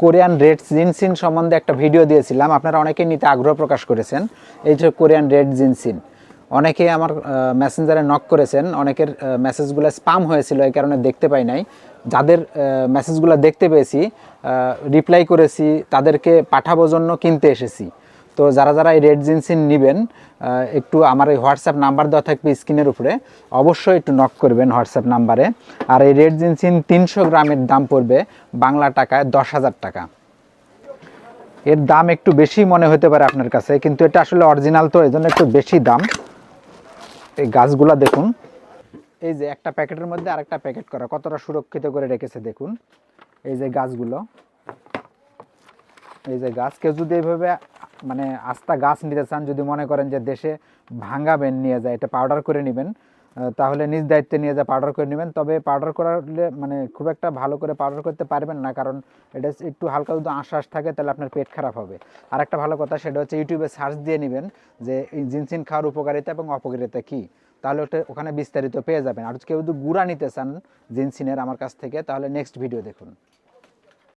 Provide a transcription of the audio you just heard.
Korean red ginseng সম্বন্ধে একটা video দিয়েছিলাম। আপনারা অনেকেই নিতে আগ্রহ প্রকাশ করেছেন। এই যে কোরিয়ান রেড জিনসিন, অনেকেই আমার মেসেঞ্জারে নক করেছেন। অনেকের মেসেজগুলো স্পাম হয়েছিল, এই কারণে দেখতে পাই নাই। যাদের মেসেজগুলো দেখতে পেয়েছি রিপ্লাই করেছি, তাদেরকে পাঠাবো জন্য কিনতে এসেছি। তো যারা যারা এই রেড জিন্সিন নেবেন একটু আমার এই হোয়াটসঅ্যাপ নাম্বার দেওয়া থাকবে স্ক্রিনের উপরে, অবশ্যই একটু নক করবেন হোয়াটসঅ্যাপ নাম্বারে আর এই রেড জিন্সিন তিনশো গ্রামের দাম পড়বে বাংলা টাকায় দশ হাজার টাকা। এর দাম একটু বেশি মনে হতে পারে আপনার কাছে, কিন্তু এটা আসলে অরিজিনাল তো এই জন্য একটু বেশি দাম। এই গাছগুলা দেখুন। এই যে একটা প্যাকেটের মধ্যে আরেকটা প্যাকেট করা, কতটা সুরক্ষিত করে রেখেছে দেখুন। এই যে গাছগুলো। এই যে গাছ, কেউ যদি এইভাবে মানে আস্তা গাছ নিতে চান, যদি মনে করেন যে দেশে ভাঙাবেন নিয়ে যায়, এটা পাউডার করে নেবেন তাহলে নিজ দায়িত্বে নিয়ে যা পাউডার করে নেবেন। তবে পাউডার করালে মানে খুব একটা ভালো করে পাউডার করতে পারবেন না, কারণ এটা একটু হালকা যদি আশ্বাস থাকে, তাহলে আপনার পেট খারাপ হবে। আর একটা ভালো কথা সেটা হচ্ছে ইউটিউবে সার্চ দিয়ে নেবেন যে জিনসিন খাওয়ার উপকারিতা এবং অপকারিতা কী। তাহলে ওটা ওখানে বিস্তারিত পেয়ে যাবেন। আর কেউ যদি গুঁড়া নিতে চান জিনসিনের আমার কাছ থেকে, তাহলে নেক্সট ভিডিও দেখুন।